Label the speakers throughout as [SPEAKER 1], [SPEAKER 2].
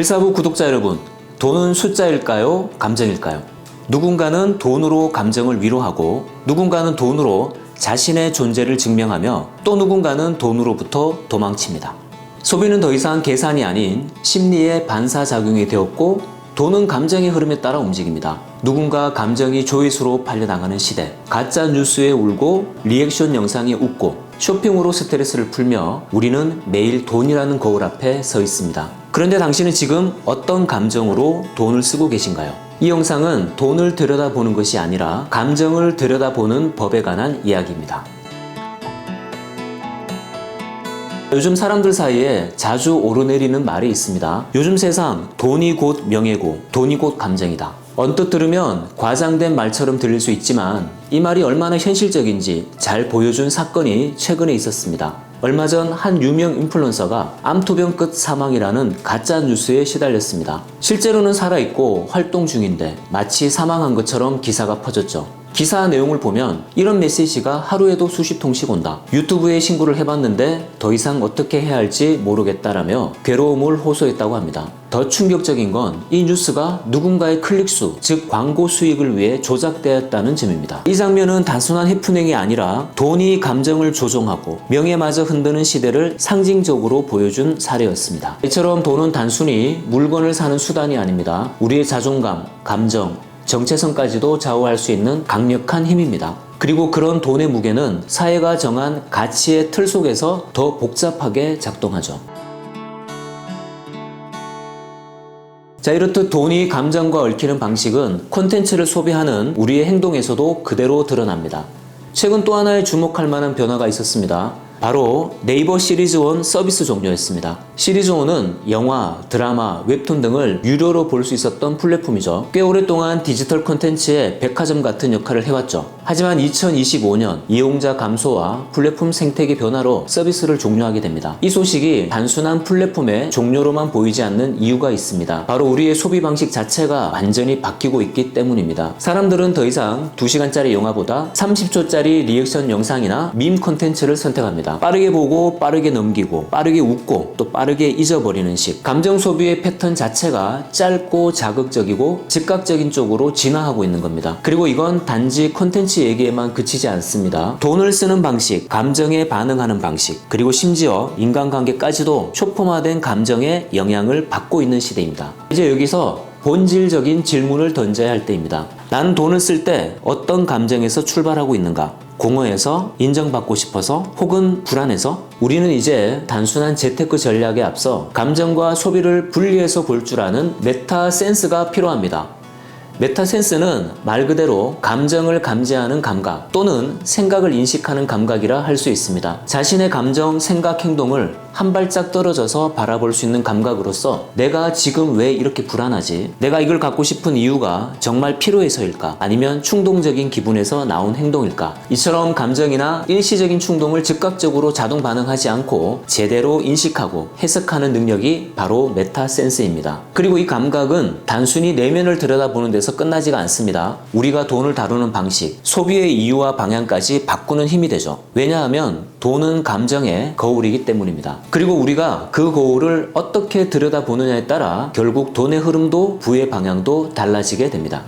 [SPEAKER 1] 필사부 구독자 여러분, 돈은 숫자일까요? 감정일까요? 누군가는 돈으로 감정을 위로하고 누군가는 돈으로 자신의 존재를 증명하며 또 누군가는 돈으로부터 도망칩니다. 소비는 더 이상 계산이 아닌 심리의 반사작용이 되었고 돈은 감정의 흐름에 따라 움직입니다. 누군가 감정이 조회수로 팔려나가는 시대, 가짜 뉴스에 울고 리액션 영상에 웃고 쇼핑으로 스트레스를 풀며 우리는 매일 돈이라는 거울 앞에 서 있습니다. 그런데 당신은 지금 어떤 감정으로 돈을 쓰고 계신가요? 이 영상은 돈을 들여다보는 것이 아니라 감정을 들여다보는 법에 관한 이야기입니다. 요즘 사람들 사이에 자주 오르내리는 말이 있습니다. 요즘 세상 돈이 곧 명예고 돈이 곧 감정이다. 언뜻 들으면 과장된 말처럼 들릴 수 있지만 이 말이 얼마나 현실적인지 잘 보여준 사건이 최근에 있었습니다. 얼마 전 한 유명 인플루언서가 암투병 끝 사망이라는 가짜 뉴스에 시달렸습니다. 실제로는 살아있고 활동 중인데 마치 사망한 것처럼 기사가 퍼졌죠. 기사 내용을 보면 이런 메시지가 하루에도 수십 통씩 온다. 유튜브에 신고를 해봤는데 더 이상 어떻게 해야 할지 모르겠다라며 괴로움을 호소했다고 합니다. 더 충격적인 건 이 뉴스가 누군가의 클릭수, 즉 광고 수익을 위해 조작되었다는 점입니다. 이 장면은 단순한 해프닝이 아니라 돈이 감정을 조종하고 명예마저 흔드는 시대를 상징적으로 보여준 사례였습니다. 이처럼 돈은 단순히 물건을 사는 수단이 아닙니다. 우리의 자존감, 감정, 정체성까지도 좌우할 수 있는 강력한 힘입니다. 그리고 그런 돈의 무게는 사회가 정한 가치의 틀 속에서 더 복잡하게 작동하죠. 자, 이렇듯 돈이 감정과 얽히는 방식은 콘텐츠를 소비하는 우리의 행동에서도 그대로 드러납니다. 최근 또 하나의 주목할 만한 변화가 있었습니다. 바로 네이버 시리즈원 서비스 종료였습니다. 시리즈원은 영화, 드라마, 웹툰 등을 유료로 볼 수 있었던 플랫폼이죠. 꽤 오랫동안 디지털 콘텐츠의 백화점 같은 역할을 해왔죠. 하지만 2025년 이용자 감소와 플랫폼 생태계 변화로 서비스를 종료하게 됩니다. 이 소식이 단순한 플랫폼의 종료로만 보이지 않는 이유가 있습니다. 바로 우리의 소비 방식 자체가 완전히 바뀌고 있기 때문입니다. 사람들은 더 이상 2시간짜리 영화보다 30초짜리 리액션 영상이나 밈 콘텐츠를 선택합니다. 빠르게 보고 빠르게 넘기고 빠르게 웃고 또 빠르게 잊어버리는 식. 감정 소비의 패턴 자체가 짧고 자극적이고 즉각적인 쪽으로 진화하고 있는 겁니다. 그리고 이건 단지 콘텐츠 얘기에만 그치지 않습니다. 돈을 쓰는 방식, 감정에 반응하는 방식, 그리고 심지어 인간관계까지도 초품화된 감정에 영향을 받고 있는 시대입니다. 이제 여기서 본질적인 질문을 던져야 할 때입니다. 나는 돈을 쓸 때 어떤 감정에서 출발하고 있는가? 공허해서 인정받고 싶어서 혹은 불안해서 우리는 이제 단순한 재테크 전략에 앞서 감정과 소비를 분리해서 볼 줄 아는 메타 센스가 필요합니다. 메타 센스는 말 그대로 감정을 감지하는 감각 또는 생각을 인식하는 감각이라 할 수 있습니다. 자신의 감정, 생각, 행동을 한 발짝 떨어져서 바라볼 수 있는 감각으로서 내가 지금 왜 이렇게 불안하지? 내가 이걸 갖고 싶은 이유가 정말 필요해서일까? 아니면 충동적인 기분에서 나온 행동일까? 이처럼 감정이나 일시적인 충동을 즉각적으로 자동 반응하지 않고 제대로 인식하고 해석하는 능력이 바로 메타 센스입니다. 그리고 이 감각은 단순히 내면을 들여다보는 데서 끝나지가 않습니다. 우리가 돈을 다루는 방식, 소비의 이유와 방향까지 바꾸는 힘이 되죠. 왜냐하면 돈은 감정의 거울이기 때문입니다. 그리고 우리가 그 거울을 어떻게 들여다보느냐에 따라 결국 돈의 흐름도 부의 방향도 달라지게 됩니다.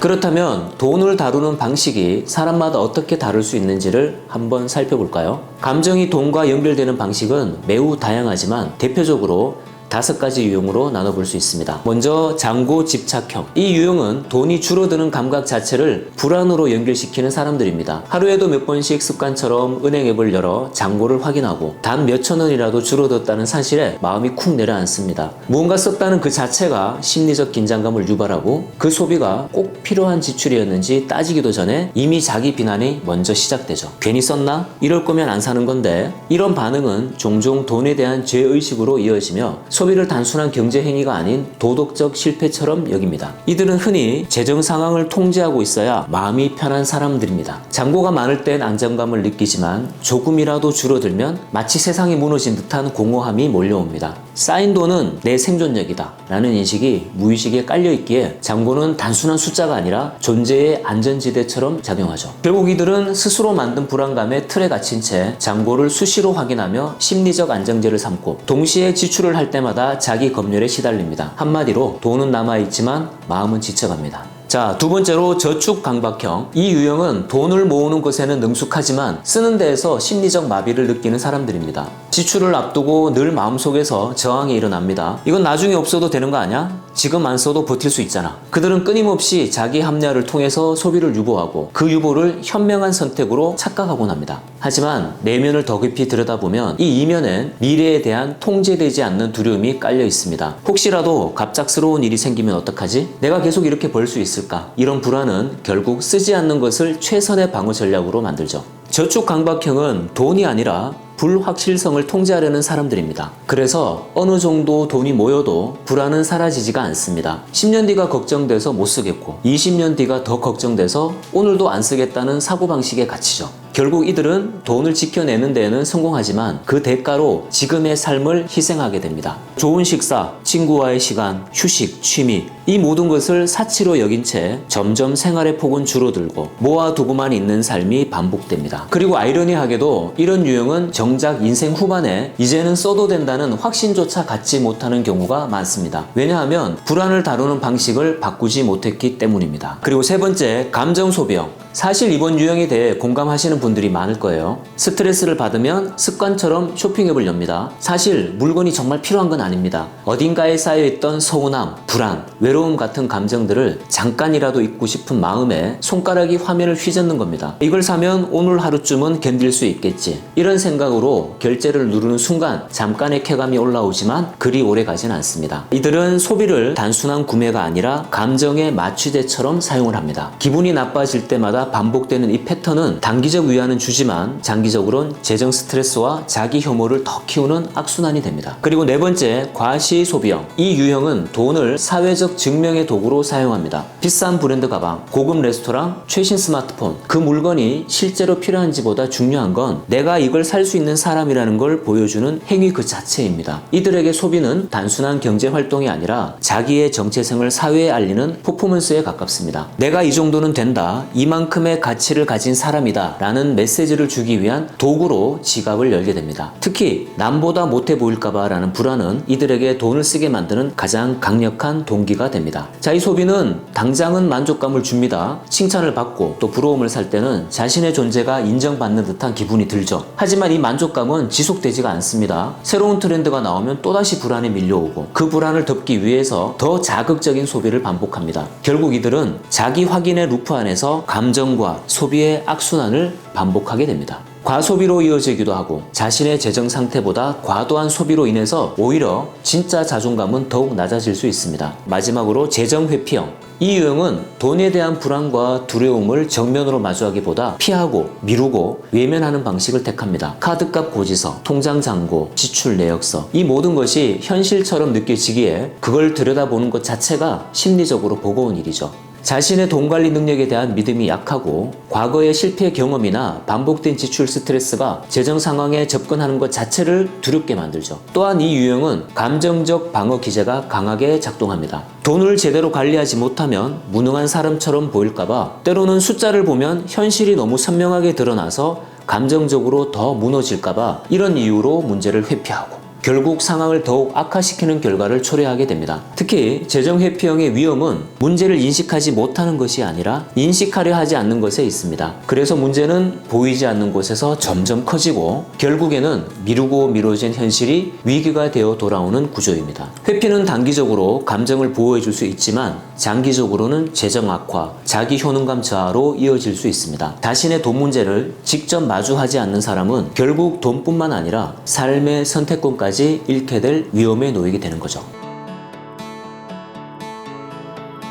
[SPEAKER 1] 그렇다면 돈을 다루는 방식이 사람마다 어떻게 다를 수 있는지를 한번 살펴볼까요? 감정이 돈과 연결되는 방식은 매우 다양하지만 대표적으로 다섯 가지 유형으로 나눠볼 수 있습니다. 먼저 장고 집착형. 이 유형은 돈이 줄어드는 감각 자체를 불안으로 연결시키는 사람들입니다. 하루에도 몇 번씩 습관처럼 은행 앱을 열어 잔고를 확인하고 단 몇천 원이라도 줄어들었다는 사실에 마음이 쿵 내려앉습니다. 무언가 썼다는 그 자체가 심리적 긴장감을 유발하고 그 소비가 꼭 필요한 지출이었는지 따지기도 전에 이미 자기 비난이 먼저 시작되죠. 괜히 썼나? 이럴 거면 안 사는 건데 이런 반응은 종종 돈에 대한 죄의식으로 이어지며 소비를 단순한 경제 행위가 아닌 도덕적 실패처럼 여깁니다. 이들은 흔히 재정 상황을 통제하고 있어야 마음이 편한 사람들입니다. 잔고가 많을 땐 안정감을 느끼지만 조금이라도 줄어들면 마치 세상이 무너진 듯한 공허함이 몰려옵니다. 쌓인 돈은 내 생존력이다 라는 인식이 무의식에 깔려 있기에 잔고는 단순한 숫자가 아니라 존재의 안전지대처럼 작용하죠. 결국 이들은 스스로 만든 불안감에 틀에 갇힌 채 잔고를 수시로 확인하며 심리적 안정제를 삼고 동시에 지출을 할 때마다 자기 검열에 시달립니다. 한마디로 돈은 남아있지만 마음은 지쳐갑니다. 자, 두 번째로 저축 강박형. 이 유형은 돈을 모으는 것에는 능숙하지만 쓰는 데에서 심리적 마비를 느끼는 사람들입니다. 지출을 앞두고 늘 마음속에서 저항이 일어납니다. 이건 나중에 없어도 되는 거 아니야? 지금 안 써도 버틸 수 있잖아. 그들은 끊임없이 자기 합리화를 통해서 소비를 유보하고 그 유보를 현명한 선택으로 착각하곤 합니다. 하지만 내면을 더 깊이 들여다보면 이 이면엔 미래에 대한 통제되지 않는 두려움이 깔려 있습니다. 혹시라도 갑작스러운 일이 생기면 어떡하지? 내가 계속 이렇게 벌 수 있을까? 이런 불안은 결국 쓰지 않는 것을 최선의 방어 전략으로 만들죠. 저축 강박형은 돈이 아니라 불확실성을 통제하려는 사람들입니다. 그래서 어느 정도 돈이 모여도 불안은 사라지지가 않습니다. 10년 뒤가 걱정돼서 못 쓰겠고 20년 뒤가 더 걱정돼서 오늘도 안 쓰겠다는 사고방식에 갇히죠. 결국 이들은 돈을 지켜내는 데에는 성공하지만 그 대가로 지금의 삶을 희생하게 됩니다. 좋은 식사, 친구와의 시간, 휴식, 취미, 이 모든 것을 사치로 여긴 채 점점 생활의 폭은 줄어들고 모아두고만 있는 삶이 반복됩니다. 그리고 아이러니하게도 이런 유형은 정작 인생 후반에 이제는 써도 된다는 확신조차 갖지 못하는 경우가 많습니다. 왜냐하면 불안을 다루는 방식을 바꾸지 못했기 때문입니다. 그리고 세 번째, 감정 소비형. 사실 이번 유형에 대해 공감하시는 분들이 많을 거예요. 스트레스를 받으면 습관처럼 쇼핑앱을 엽니다. 사실 물건이 정말 필요한 건 아닙니다. 어딘가에 쌓여있던 서운함, 불안, 외로움 같은 감정들을 잠깐이라도 잊고 싶은 마음에 손가락이 화면을 휘젓는 겁니다. 이걸 사면 오늘 하루쯤은 견딜 수 있겠지. 이런 생각으로 결제를 누르는 순간 잠깐의 쾌감이 올라오지만 그리 오래 가진 않습니다. 이들은 소비를 단순한 구매가 아니라 감정의 마취제처럼 사용을 합니다. 기분이 나빠질 때마다 반복되는 이 패턴은 단기적 위안은 주지만 장기적으로는 재정 스트레스와 자기 혐오를 더 키우는 악순환이 됩니다. 그리고 네 번째, 과시 소비형. 이 유형은 돈을 사회적 증명의 도구로 사용합니다. 비싼 브랜드 가방, 고급 레스토랑, 최신 스마트폰. 그 물건이 실제로 필요한지보다 중요한 건 내가 이걸 살 수 있는 사람이라는 걸 보여주는 행위 그 자체입니다. 이들에게 소비는 단순한 경제 활동이 아니라 자기의 정체성을 사회에 알리는 퍼포먼스에 가깝습니다. 내가 이 정도는 된다. 이만큼 의 가치를 가진 사람이다. 라는 메시지를 주기 위한 도구로 지갑을 열게 됩니다. 특히 남보다 못해 보일까봐 라는 불안은 이들에게 돈을 쓰게 만드는 가장 강력한 동기가 됩니다. 자, 이 소비는 당장은 만족감을 줍니다. 칭찬을 받고 또 부러움을 살 때는 자신의 존재가 인정받는 듯한 기분이 들죠. 하지만 이 만족감은 지속되지가 않습니다. 새로운 트렌드가 나오면 또다시 불안이 밀려오고 그 불안을 덮기 위해서 더 자극적인 소비를 반복합니다. 결국 이들은 자기 확인의 루프 안에서 감정 과 소비의 악순환을 반복하게 됩니다. 과소비로 이어지기도 하고 자신의 재정 상태보다 과도한 소비로 인해서 오히려 진짜 자존감은 더욱 낮아질 수 있습니다. 마지막으로 재정 회피형. 이 유형은 돈에 대한 불안과 두려움을 정면으로 마주하기보다 피하고 미루고 외면하는 방식을 택합니다. 카드값 고지서, 통장 잔고, 지출 내역서 이 모든 것이 현실처럼 느껴지기에 그걸 들여다보는 것 자체가 심리적으로 버거운 일이죠. 자신의 돈 관리 능력에 대한 믿음이 약하고 과거의 실패 경험이나 반복된 지출 스트레스가 재정 상황에 접근하는 것 자체를 두렵게 만들죠. 또한 이 유형은 감정적 방어 기제가 강하게 작동합니다. 돈을 제대로 관리하지 못하면 무능한 사람처럼 보일까봐 때로는 숫자를 보면 현실이 너무 선명하게 드러나서 감정적으로 더 무너질까봐 이런 이유로 문제를 회피하고 결국 상황을 더욱 악화시키는 결과를 초래하게 됩니다. 특히 재정 회피형의 위험은 문제를 인식하지 못하는 것이 아니라 인식하려 하지 않는 것에 있습니다. 그래서 문제는 보이지 않는 곳에서 점점 커지고 결국에는 미루고 미뤄진 현실이 위기가 되어 돌아오는 구조입니다. 회피는 단기적으로 감정을 보호해 줄 수 있지만 장기적으로는 재정 악화, 자기 효능감 저하로 이어질 수 있습니다. 자신의 돈 문제를 직접 마주하지 않는 사람은 결국 돈뿐만 아니라 삶의 선택권까지 잃게 될 위험에 놓이게 되는 거죠.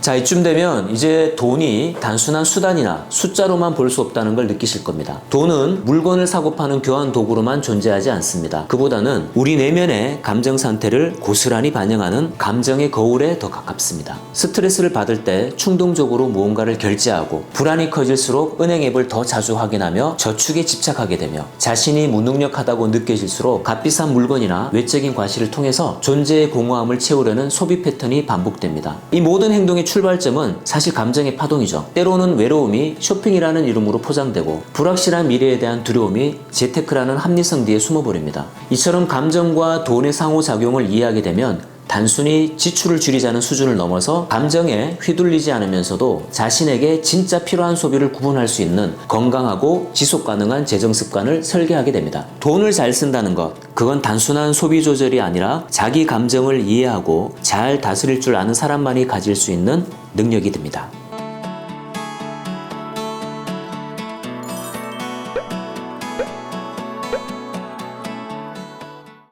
[SPEAKER 1] 자, 이쯤 되면 이제 돈이 단순한 수단이나 숫자로만 볼 수 없다는 걸 느끼실 겁니다. 돈은 물건을 사고 파는 교환 도구로만 존재하지 않습니다. 그보다는 우리 내면의 감정 상태를 고스란히 반영하는 감정의 거울에 더 가깝습니다. 스트레스를 받을 때 충동적으로 무언가를 결제하고 불안이 커질수록 은행 앱을 더 자주 확인하며 저축에 집착하게 되며 자신이 무능력하다고 느껴질수록 값비싼 물건이나 외적인 과시를 통해서 존재의 공허함을 채우려는 소비 패턴이 반복됩니다. 이 모든 행동의 출발점은 사실 감정의 파동이죠. 때로는 외로움이 쇼핑이라는 이름으로 포장되고 불확실한 미래에 대한 두려움이 재테크라는 합리성 뒤에 숨어버립니다. 이처럼 감정과 돈의 상호작용을 이해하게 되면 단순히 지출을 줄이자는 수준을 넘어서 감정에 휘둘리지 않으면서도 자신에게 진짜 필요한 소비를 구분할 수 있는 건강하고 지속 가능한 재정 습관을 설계하게 됩니다. 돈을 잘 쓴다는 것, 그건 단순한 소비 조절이 아니라 자기 감정을 이해하고 잘 다스릴 줄 아는 사람만이 가질 수 있는 능력이 됩니다.